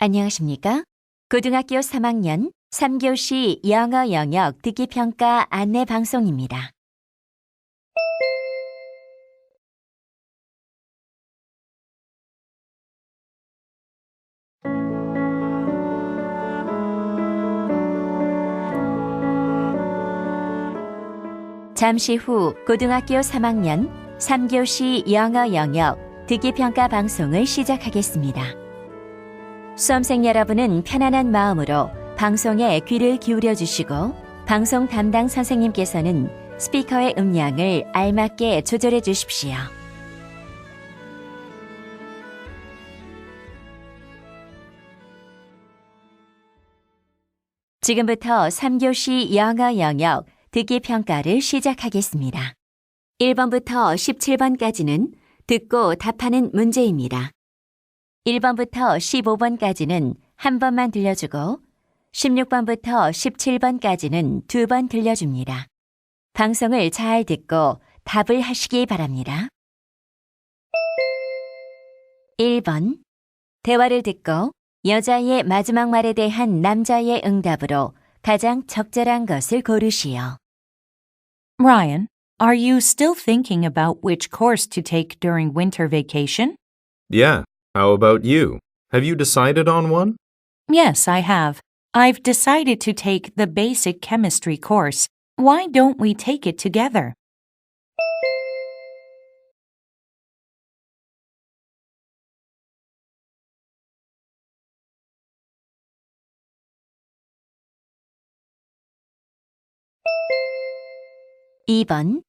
안녕하십니까? 고등학교 3학년 3교시 영어 영역 듣기 평가 안내 방송입니다. 잠시 후 고등학교 3학년 3교시 영어 영역 듣기 평가 방송을 시작하겠습니다. 수험생 여러분은 편안한 마음으로 방송에 귀를 기울여 주시고 방송 담당 선생님께서는 스피커의 음량을 알맞게 조절해 주십시오. 지금부터 3교시 영어 영역 듣기 평가를 시작하겠습니다. 1번부터 17번까지는 듣고 답하는 문제입니다. 1번부터 15번까지는 한 번만 들려주고 16번부터 17번까지는 두 번 들려줍니다. 방송을 잘 듣고 답을 하시기 바랍니다. 1번. 대화를 듣고 여자의 마지막 말에 대한 남자의 응답으로 가장 적절한 것을 고르시오. Ryan, are you still thinking about which course to take during winter vacation? Yeah, how about you? Have you decided on one? Yes, I have. I've decided to take the basic chemistry course. Why don't we take it together? 이 번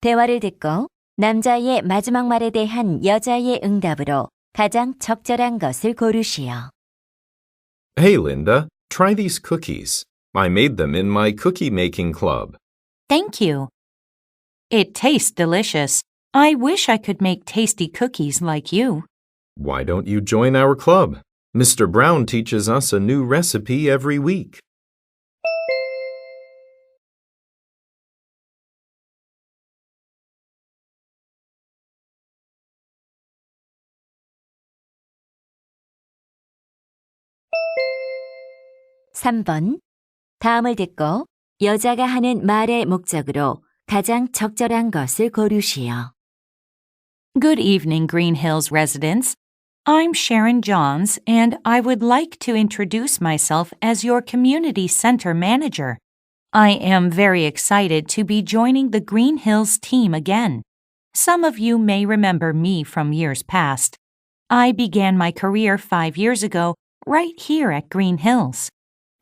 대화를 듣고 남자의 마지막 말에 대한 여자의 응답으로 가장 적절한 것을 고르시오. Hey, Linda, try these cookies. I made them in my cookie making club. Thank you. It tastes delicious. I wish I could make tasty cookies like you. Why don't you join our club? Mr. Brown teaches us a new recipe every week. 삼번 다음을 듣고 여자가 하는 말의 목적으로 가장 적절한 것을 고르시오. Good evening, Green Hills residents. I'm Sharon Johns, and I would like to introduce myself as your community center manager. I am very excited to be joining the Green Hills team again. Some of you may remember me from years past. I began my career five years ago right here at Green Hills.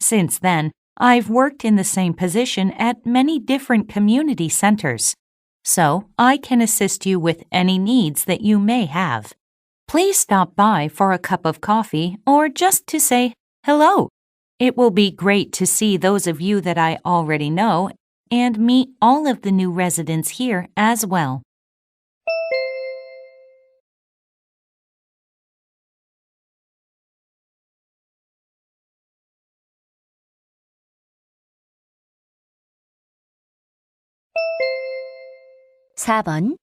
Since then, I've worked in the same position at many different community centers so I can assist you with any needs that you may have. Please stop by for a cup of coffee or just to say hello. It will be great to see those of you that I already know and meet all of the new residents here as well. 사 번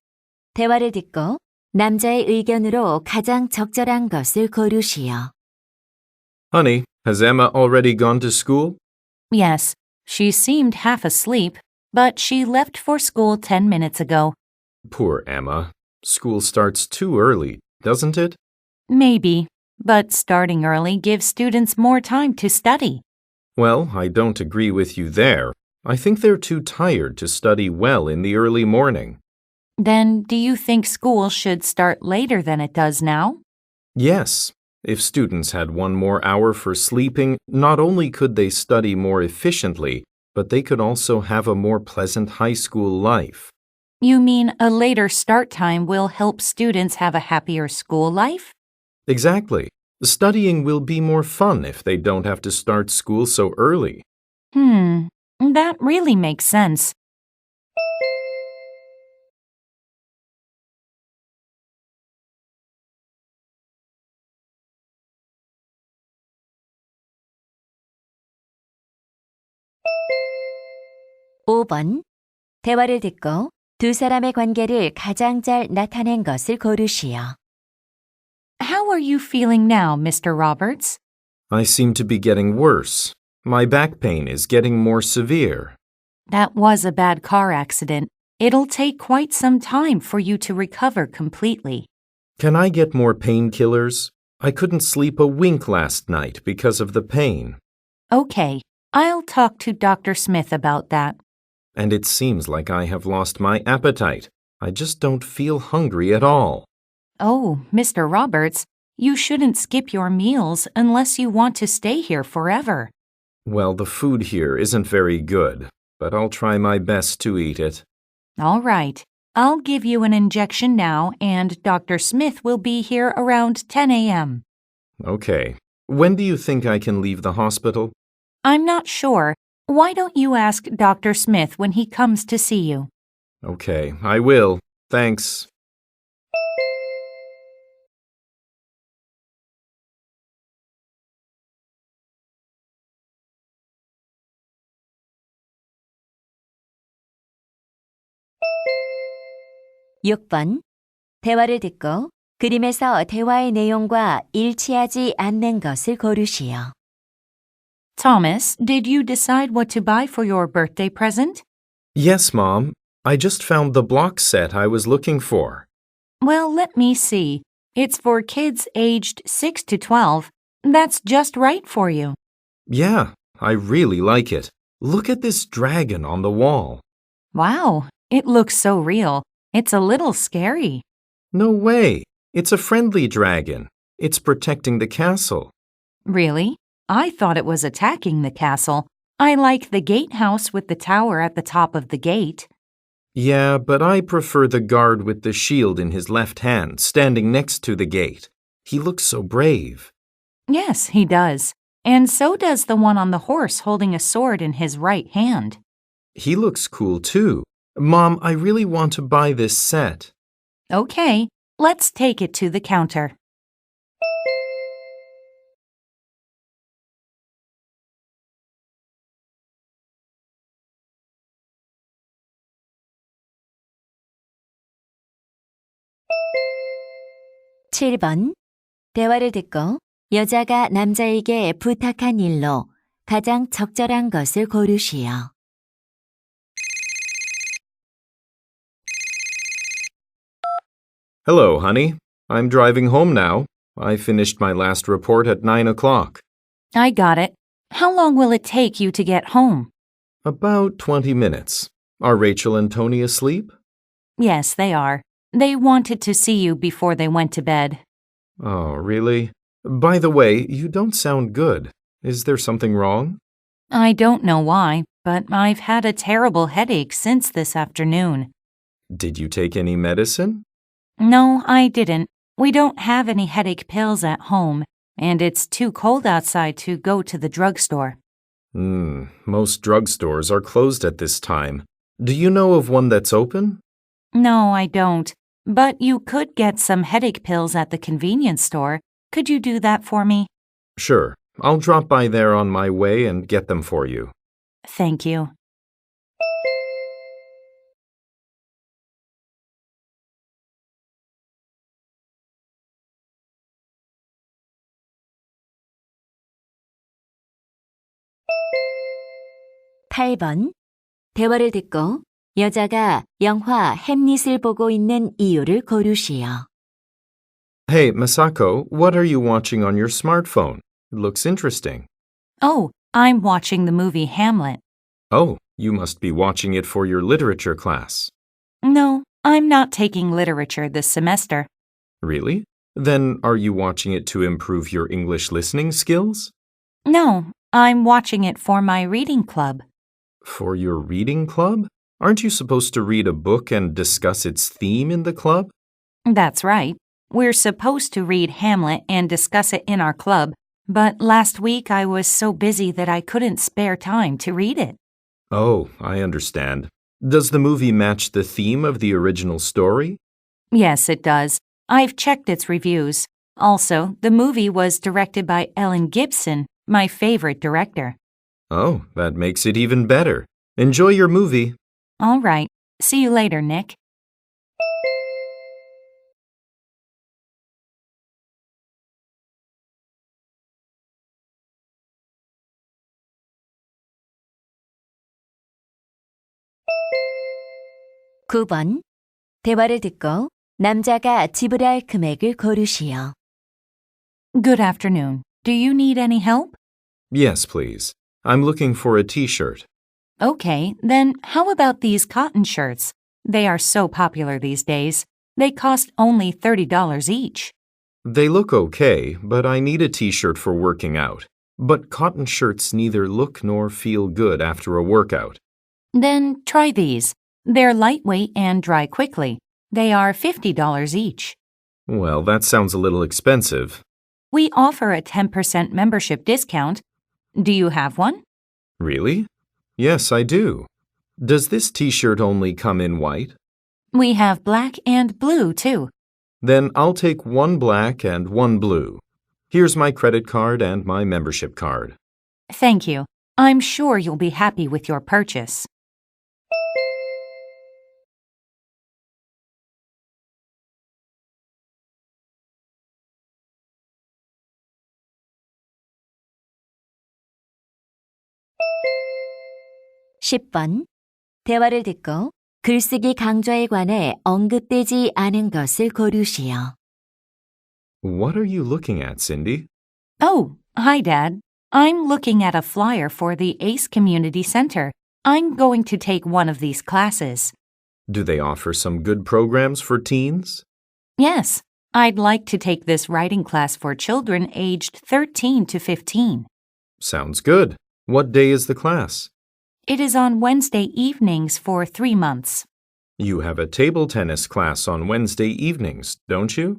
대화를 듣고 남자의 의견으로 가장 적절한 것을 고르시오. Honey, has Emma already gone to school? Yes, she seemed half asleep, but she left for school 10 minutes ago. Poor Emma. School starts too early, doesn't it? Maybe, but starting early gives students more time to study. Well, I don't agree with you there. I think they're too tired to study well in the early morning. Then, do you think school should start later than it does now? Yes, if students had one more hour for sleeping, not only could they study more efficiently, but they could also have a more pleasant high school life. You mean a later start time will help students have a happier school life? Exactly. Studying will be more fun if they don't have to start school so early. Hmm, that really makes sense. 오 번 대화를 듣고 두 사람의 관계를 가장 잘 나타낸 것을 고르시오. How are you feeling now, Mr. Roberts? I seem to be getting worse. My back pain is getting more severe. That was a bad car accident. It'll take quite some time for you to recover completely. Can I get more painkillers? I couldn't sleep a wink last night because of the pain, Okay, I'll talk to Dr. Smith about that. and it seems like I have lost my appetite. I just don't feel hungry at all. Oh, Mr. Roberts, you shouldn't skip your meals unless you want to stay here forever. Well, the food here isn't very good, but I'll try my best to eat it. All right, I'll give you an injection now, and Dr. Smith will be here around 10 a.m. Okay. When do you think I can leave the hospital? I'm not sure. Why don't you ask Dr. Smith when he comes to see you? Okay, I will. Thanks. 육 번 대화를 듣고 그림에서 대화의 내용과 일치하지 않는 것을 고르시오. Thomas, did you decide what to buy for your birthday present? Yes, Mom. I just found the block set I was looking for. Well, let me see. It's for kids aged 6 to 12. That's just right for you. Yeah, I really like it. Look at this dragon on the wall. Wow, it looks so real. It's a little scary. No way. It's a friendly dragon. It's protecting the castle. Really? I thought it was attacking the castle. I like the gatehouse with the tower at the top of the gate. Yeah, but I prefer the guard with the shield in his left hand, standing next to the gate. He looks so brave. Yes, he does. And so does the one on the horse holding a sword in his right hand. He looks cool too. Mom, I really want to buy this set. Okay, let's take it to the counter. 칠 번 대화를 듣고 여자가 남자에게 부탁한 일로 가장 적절한 것을 고르시오. Hello, honey. I'm driving home now. I finished my last report at 9 o'clock. I got it. How long will it take you to get home? About 20 minutes. Are Rachel and Tony asleep? Yes, they are. They wanted to see you before they went to bed. Oh, really? By the way, you don't sound good. Is there something wrong? I don't know why, but I've had a terrible headache since this afternoon. Did you take any medicine? No, I didn't. We don't have any headache pills at home, and it's too cold outside to go to the drugstore. Hmm, most drugstores are closed at this time. Do you know of one that's open? No, I don't. But you could get some headache pills at the convenience store. Could you do that for me? Sure. I'll drop by there on my way and get them for you. Thank you. 팔 번 대화를 듣고 여자가 영화 햄릿을 보고 있는 이유를 고르시오. Hey, Masako, what are you watching on your smartphone? It looks interesting. Oh, I'm watching the movie Hamlet. Oh, you must be watching it for your literature class. No, I'm not taking literature this semester. Really? Then are you watching it to improve your English listening skills? No, I'm watching it for my reading club. For your reading club? Aren't you supposed to read a book and discuss its theme in the club? That's right. We're supposed to read Hamlet and discuss it in our club, but last week I was so busy that I couldn't spare time to read it. Oh, I understand. Does the movie match the theme of the original story? Yes, it does. I've checked its reviews. Also, the movie was directed by Ellen Gibson, my favorite director. Oh, that makes it even better. Enjoy your movie. All right. See you later, Nick. (9번) 대화를 듣고 남자가 지불할 금액을 고르시오. Good afternoon. Do you need any help? Yes, please. I'm looking for a t shirt. Okay, then how about these cotton shirts? They are so popular these days. They cost only $30 each. They look okay, but I need a t shirt for working out. But cotton shirts neither look nor feel good after a workout. Then try these. They're lightweight and dry quickly. They are $50 each. Well, that sounds a little expensive. We offer a 10% membership discount. Do you have one? Really? Yes, I do. Does this t shirt only come in white? We have black and blue too. Then I'll take one black and one blue. Here's my credit card and my membership card. Thank you. I'm sure you'll be happy with your purchase. 십 번 대화를 듣고 글쓰기 강좌에 관해 언급되지 않은 것을 고르시오. What are you looking at, Cindy? Oh, hi, Dad. I'm looking at a flyer for the ACE Community Center. I'm going to take one of these classes. Do they offer some good programs for teens? Yes, I'd like to take this writing class for children aged 13 to 15. Sounds good. What day is the class? It is on Wednesday evenings for three months. You have a table tennis class on Wednesday evenings, don't you?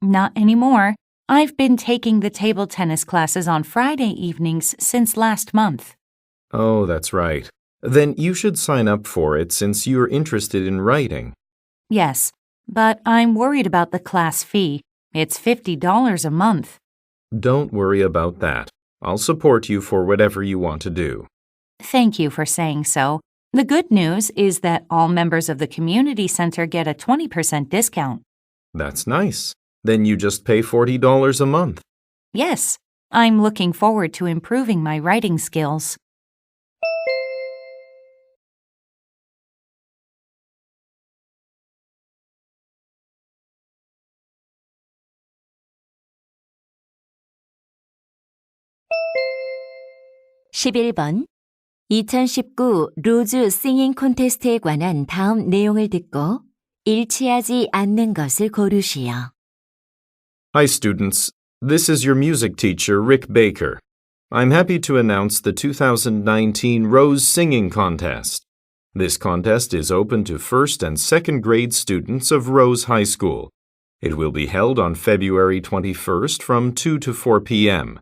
Not anymore. I've been taking the table tennis classes on Friday evenings since last month. Oh, that's right. Then you should sign up for it since you're interested in writing. Yes, but I'm worried about the class fee. It's $50 a month. Don't worry about that. I'll support you for whatever you want to do. Thank you for saying so. The good news is that all members of the community center get a 20% discount. That's nice. Then you just pay $40 a month. Yes, I'm looking forward to improving my writing skills. (11번) 2019 루즈 싱잉 콘테스트에 관한 다음 내용을 듣고 일치하지 않는 것을 고르시오. Hi, students. This is your music teacher, Rick Baker. I'm happy to announce the 2019 Rose Singing Contest. This contest is open to first and second grade students of Rose High School. It will be held on February 21st from 2 to 4 p.m.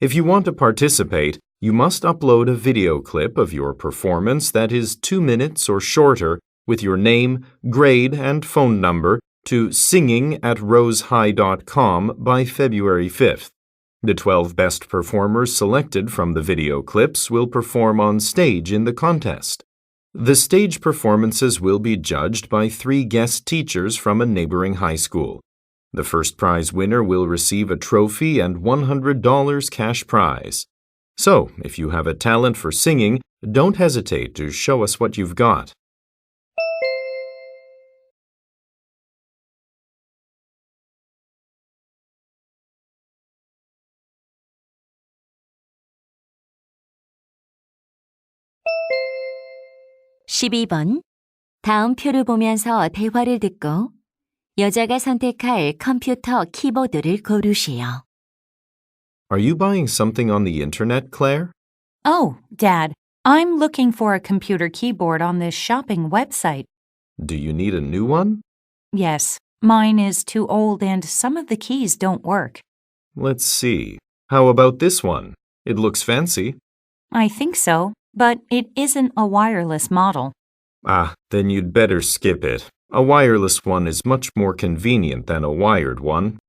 If you want to participate, you must upload a video clip of your performance that is two minutes or shorter with your name, grade, and phone number to singing at rosehigh.com by February 5th. The 12 best performers selected from the video clips will perform on stage in the contest. The stage performances will be judged by three guest teachers from a neighboring high school. The first prize winner will receive a trophy and $100 cash prize. So, if you have a talent for singing, don't hesitate to show us what you've got. 십이 번 다음 표를 보면서 대화를 듣고 여자가 선택할 컴퓨터 키보드를 고르시오. Are you buying something on the internet, Claire? Oh, Dad, I'm looking for a computer keyboard on this shopping website. Do you need a new one? Yes, mine is too old and some of the keys don't work. Let's see. How about this one? It looks fancy. I think so, but it isn't a wireless model. Ah, then you'd better skip it. A wireless one is much more convenient than a wired one.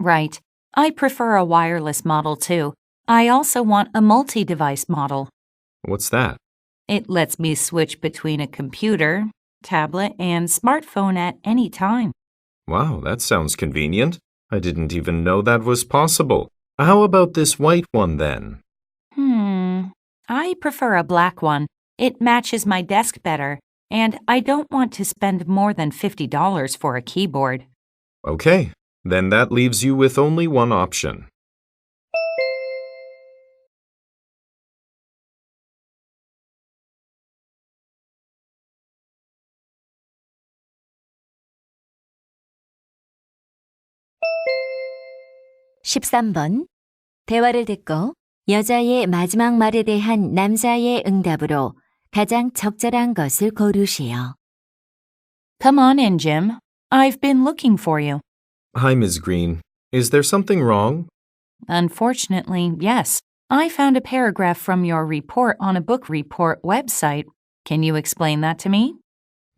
Right. I prefer a wireless model too. I also want a multi device model. What's that? It lets me switch between a computer, tablet, and smartphone at any time. Wow, that sounds convenient. I didn't even know that was possible. How about this white one then? Hmm. I prefer a black one. It matches my desk better. and I don't want to spend more than $50 for a keyboard. Okay, then that leaves you with only one option. 십삼 번 대화를 듣고 여자의 마지막 말에 대한 남자의 응답으로 가장 적절한 것을 고르시오. Come on in, Jim. I've been looking for you. Hi, Ms. Green. Is there something wrong? Unfortunately, yes. I found a paragraph from your report on a book report website. Can you explain that to me?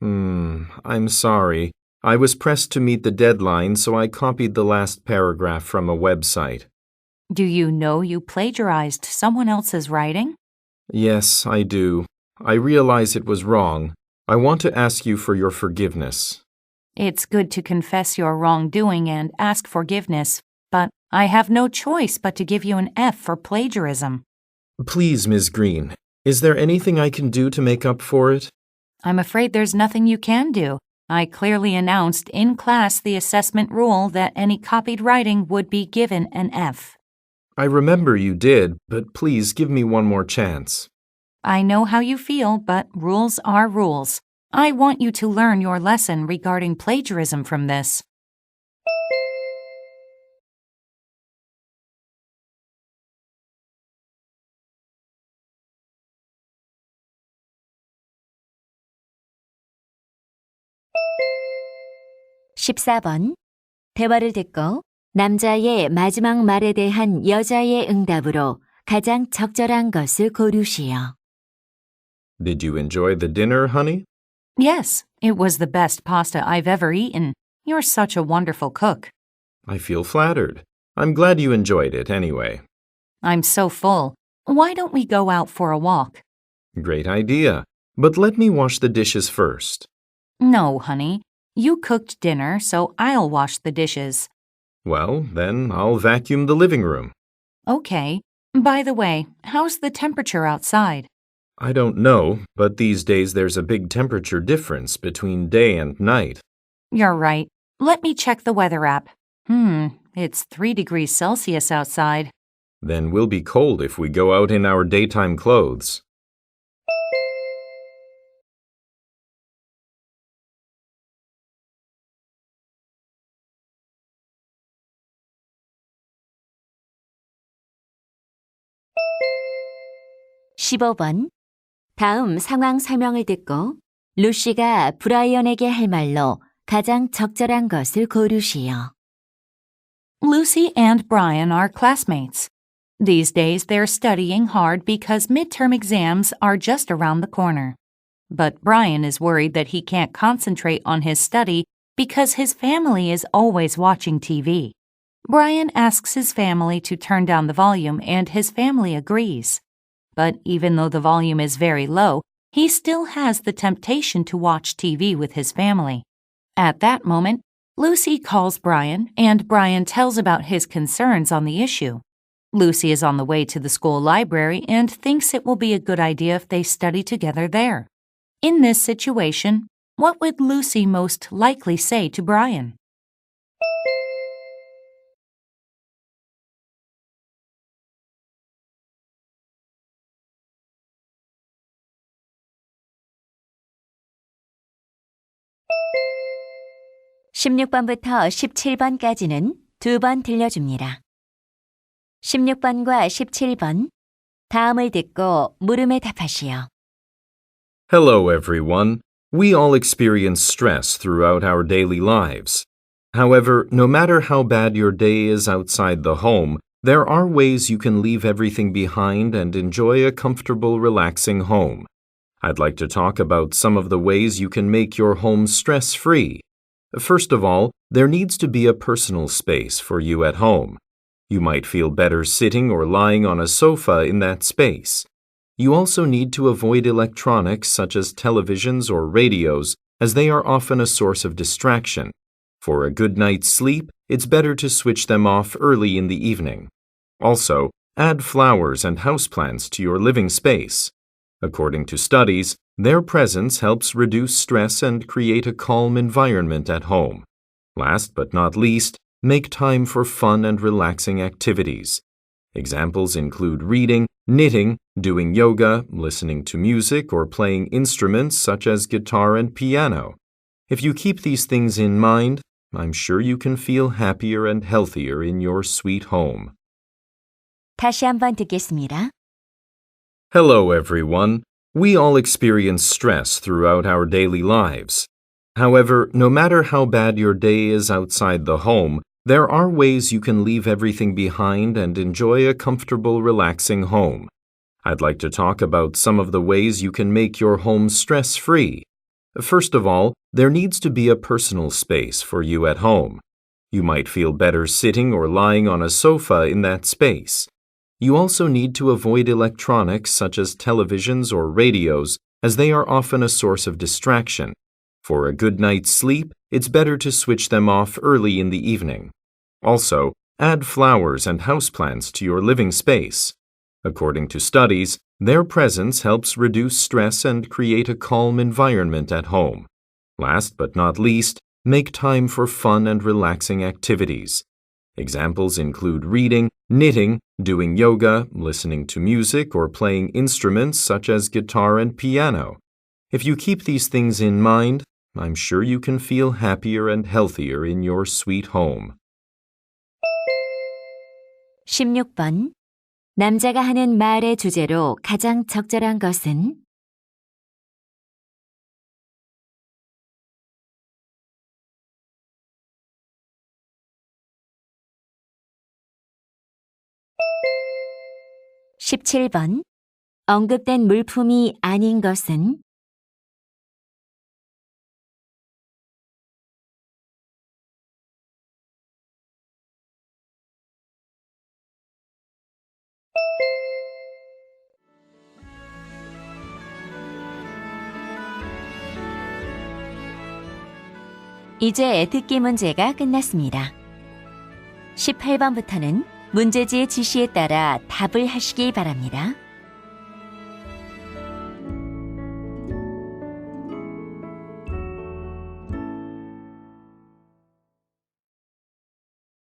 Hmm, I'm sorry. I was pressed to meet the deadline, so I copied the last paragraph from a website. Do you know you plagiarized someone else's writing? Yes, I do. I realize it was wrong. I want to ask you for your forgiveness. It's good to confess your wrongdoing and ask forgiveness, but I have no choice but to give you an F for plagiarism. Please, Ms. Green, is there anything I can do to make up for it? I'm afraid there's nothing you can do. I clearly announced in class the assessment rule that any copied writing would be given an F. I remember you did, but please give me one more chance. I know how you feel, but rules are rules. I want you to learn your lesson regarding plagiarism from this. 십사 번 대화를 듣고 남자의 마지막 말에 대한 여자의 응답으로 가장 적절한 것을 고르시오. Did you enjoy the dinner, honey? Yes, it was the best pasta I've ever eaten. You're such a wonderful cook. I feel flattered. I'm glad you enjoyed it anyway. I'm so full. Why don't we go out for a walk? Great idea. But let me wash the dishes first. No, honey. You cooked dinner, so I'll wash the dishes. Well, then I'll vacuum the living room. Okay. By the way, how's the temperature outside? I don't know, but these days there's a big temperature difference between day and night. You're right. Let me check the weather app. Hmm, it's 3 degrees Celsius outside. Then we'll be cold if we go out in our daytime clothes. 다음 상황 설명을 듣고 루시가 브라이언에게 할 말로 가장 적절한 것을 고르시오. Lucy and Brian are classmates. These days they're studying hard because midterm exams are just around the corner. But Brian is worried that he can't concentrate on his study because his family is always watching TV. Brian asks his family to turn down the volume and his family agrees. But even though the volume is very low, he still has the temptation to watch TV with his family. At that moment, Lucy calls Brian, and Brian tells about his concerns on the issue. Lucy is on the way to the school library and thinks it will be a good idea if they study together there. In this situation, what would Lucy most likely say to Brian? 십육 번부터 십칠 번까지는 두 번 들려줍니다. 십육 번과 십칠 번 다음을 듣고 물음에 답하시오. Hello, everyone. We all experience stress throughout our daily lives. However, no matter how bad your day is outside the home, there are ways you can leave everything behind and enjoy a comfortable, relaxing home. I'd like to talk about some of the ways you can make your home stress free. First of all, there needs to be a personal space for you at home. You might feel better sitting or lying on a sofa in that space. You also need to avoid electronics such as televisions or radios, as they are often a source of distraction. For a good night's sleep, it's better to switch them off early in the evening. Also, add flowers and houseplants to your living space. According to studies, Their presence helps reduce stress and create a calm environment at home. Last but not least, make time for fun and relaxing activities. Examples include reading, knitting, doing yoga, listening to music, or playing instruments such as guitar and piano. If you keep these things in mind, I'm sure you can feel happier and healthier in your sweet home. 다시 한번 듣겠습니다. Hello, everyone. We all experience stress throughout our daily lives. However, no matter how bad your day is outside the home, there are ways you can leave everything behind and enjoy a comfortable, relaxing home. I'd like to talk about some of the ways you can make your home stress free. First of all, there needs to be a personal space for you at home. You might feel better sitting or lying on a sofa in that space. You also need to avoid electronics such as televisions or radios, as they are often a source of distraction. For a good night's sleep, it's better to switch them off early in the evening. Also, add flowers and houseplants to your living space. According to studies, their presence helps reduce stress and create a calm environment at home. Last but not least, make time for fun and relaxing activities. Examples include reading, knitting, doing yoga, listening to music, or playing instruments such as guitar and piano. If you keep these things in mind, I'm sure you can feel happier and healthier in your sweet home. 16번. 남자가 하는 말의 주제로 가장 적절한 것은? (17번) 언급된 물품이 아닌 것은? 이제 듣기 문제가 끝났습니다. 18번부터는 문제지의 지시에 따라 답을 하시기 바랍니다.